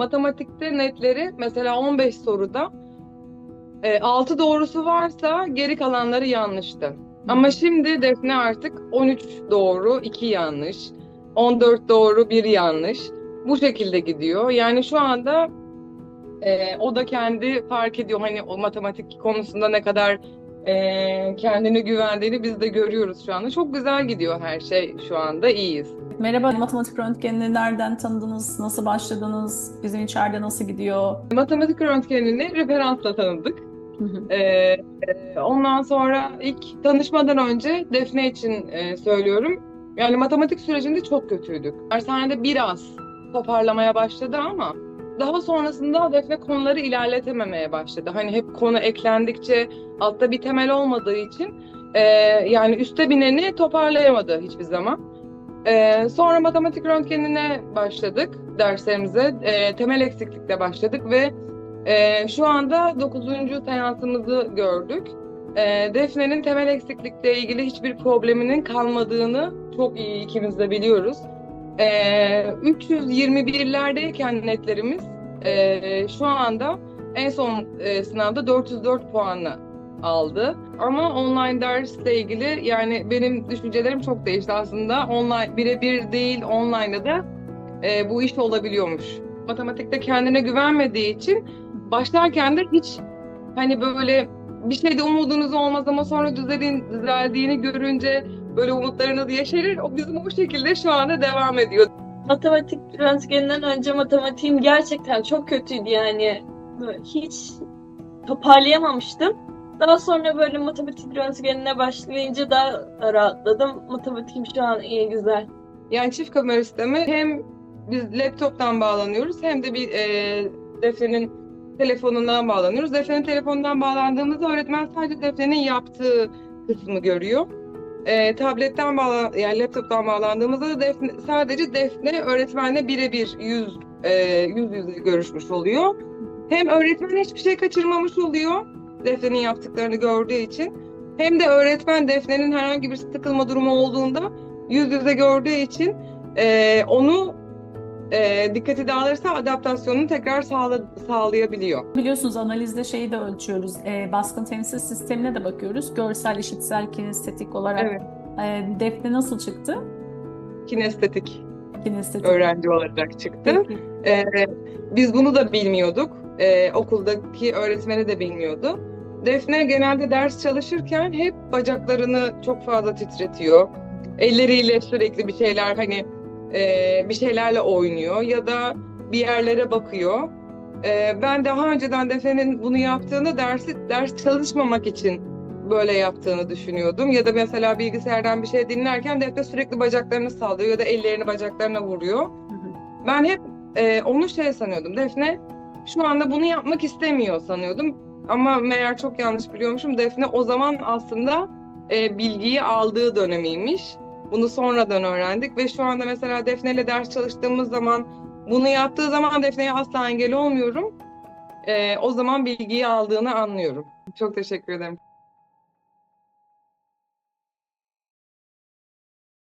Matematikte netleri mesela 15 soruda 6 doğrusu varsa geri kalanları yanlıştı. Ama şimdi Defne artık 13 doğru, 2 yanlış, 14 doğru, 1 yanlış. Bu şekilde gidiyor. Yani şu anda e, o da kendi fark ediyor. Hani o matematik konusunda ne kadar e, kendine güvendiğini biz de görüyoruz şu anda. Çok güzel gidiyor her şey şu anda. iyiyiz. Merhaba, matematik röntgenini nereden tanıdınız? Nasıl başladınız? Bizim içeride nasıl gidiyor? Matematik röntgenini referansla tanıdık. Hı hı. Ee, e, ondan sonra ilk tanışmadan önce Defne için e, söylüyorum. Yani matematik sürecinde çok kötüydük. Dershanede biraz toparlamaya başladı ama daha sonrasında Defne konuları ilerletememeye başladı. Hani hep konu eklendikçe altta bir temel olmadığı için e, yani üste bineni toparlayamadı hiçbir zaman. E, sonra matematik röntgenine başladık derslerimize. E, temel eksiklikle başladık ve ee, şu anda 9. seansımızı gördük. Ee, Defne'nin temel eksiklikle ilgili hiçbir probleminin kalmadığını çok iyi ikimiz de biliyoruz. Ee, 321'lerdeyken netlerimiz e, şu anda en son e, sınavda 404 puanla aldı. Ama online dersle ilgili yani benim düşüncelerim çok değişti aslında. Online birebir değil online'da da e, bu iş olabiliyormuş. Matematikte kendine güvenmediği için başlarken de hiç hani böyle bir şeyde umudunuz olmaz ama sonra düzelin, düzeldiğini görünce böyle umutlarınız yeşerir. O bizim o şekilde şu anda devam ediyor. Matematik röntgeninden önce matematiğim gerçekten çok kötüydü yani. Hiç toparlayamamıştım. Daha sonra böyle matematik röntgenine başlayınca daha rahatladım. Matematiğim şu an iyi, güzel. Yani çift kamera sistemi hem biz laptoptan bağlanıyoruz hem de bir e, Defne'nin telefonundan bağlanıyoruz. Defne'nin telefonundan bağlandığımızda öğretmen sadece Defne'nin yaptığı kısmı görüyor. E, tabletten bağlan yani laptoptan bağlandığımızda da Defne, sadece Defne öğretmenle birebir yüz e, yüz yüze görüşmüş oluyor. Hem öğretmen hiçbir şey kaçırmamış oluyor Defne'nin yaptıklarını gördüğü için. Hem de öğretmen Defne'nin herhangi bir sıkılma durumu olduğunda yüz yüze gördüğü için e, onu e, dikkati dağılırsa adaptasyonunu tekrar sağla, sağlayabiliyor. Biliyorsunuz analizde şeyi de ölçüyoruz. E, baskın temsil sistemine de bakıyoruz. Görsel, işitsel, kinestetik olarak. Evet. E, Defne nasıl çıktı? Kinestetik Kinestetik. öğrenci olarak çıktı. E, biz bunu da bilmiyorduk. E, okuldaki öğretmeni de bilmiyordu. Defne genelde ders çalışırken hep bacaklarını çok fazla titretiyor. Elleriyle sürekli bir şeyler hani e, bir şeylerle oynuyor ya da bir yerlere bakıyor. E, ben daha önceden Defne'nin bunu yaptığını dersi ders çalışmamak için böyle yaptığını düşünüyordum. Ya da mesela bilgisayardan bir şey dinlerken Defne sürekli bacaklarını sallıyor ya da ellerini bacaklarına vuruyor. Ben hep e, onu şey sanıyordum. Defne şu anda bunu yapmak istemiyor sanıyordum. Ama meğer çok yanlış biliyormuşum. Defne o zaman aslında e, bilgiyi aldığı dönemiymiş. Bunu sonradan öğrendik ve şu anda mesela Defne ile ders çalıştığımız zaman bunu yaptığı zaman Defne'ye asla engel olmuyorum. E, o zaman bilgiyi aldığını anlıyorum. Çok teşekkür ederim.